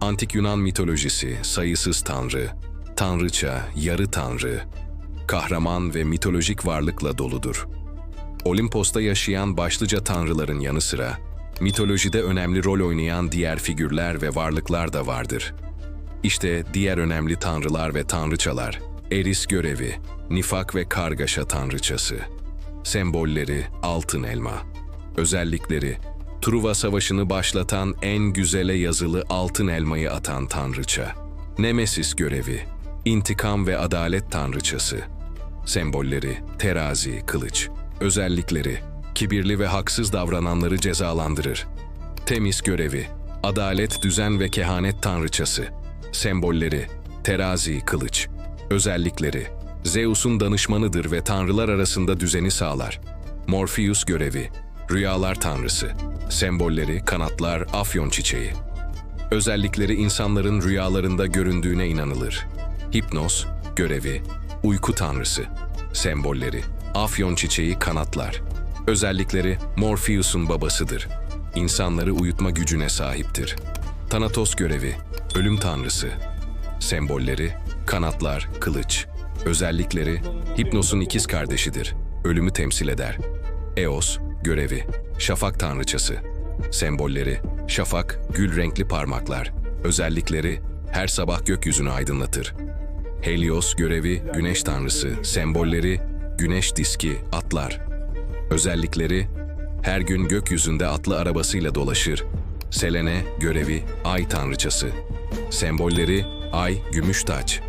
Antik Yunan mitolojisi, sayısız tanrı, tanrıça, yarı tanrı, kahraman ve mitolojik varlıkla doludur. Olimpos'ta yaşayan başlıca tanrıların yanı sıra, mitolojide önemli rol oynayan diğer figürler ve varlıklar da vardır. İşte diğer önemli tanrılar ve tanrıçalar, Eris görevi, Nifak ve Kargaşa tanrıçası. Sembolleri altın elma. Özellikleri Truva Savaşı'nı başlatan en güzele yazılı altın elmayı atan tanrıça. Nemesis görevi, intikam ve adalet tanrıçası. Sembolleri terazi, kılıç. Özellikleri kibirli ve haksız davrananları cezalandırır. Temis görevi, adalet, düzen ve kehanet tanrıçası. Sembolleri terazi, kılıç. Özellikleri Zeus'un danışmanıdır ve tanrılar arasında düzeni sağlar. Morpheus görevi, rüyalar tanrısı. Sembolleri kanatlar, afyon çiçeği. Özellikleri insanların rüyalarında göründüğüne inanılır. Hipnos, görevi, uyku tanrısı. Sembolleri, afyon çiçeği, kanatlar. Özellikleri Morpheus'un babasıdır. İnsanları uyutma gücüne sahiptir. Thanatos görevi, ölüm tanrısı. Sembolleri, kanatlar, kılıç. Özellikleri, Hipnos'un ikiz kardeşidir. Ölümü temsil eder. Eos, görevi, şafak tanrıçası. Sembolleri, şafak, gül renkli parmaklar. Özellikleri, her sabah gökyüzünü aydınlatır. Helios görevi, güneş tanrısı. Sembolleri, güneş diski, atlar. Özellikleri, her gün gökyüzünde atlı arabasıyla dolaşır. Selene görevi, ay tanrıçası. Sembolleri, ay, gümüş taç.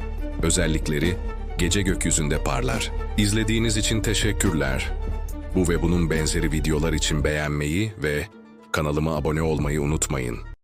Özellikleri, gece gökyüzünde parlar. İzlediğiniz için teşekkürler. Bu ve bunun benzeri videolar için beğenmeyi ve kanalıma abone olmayı unutmayın.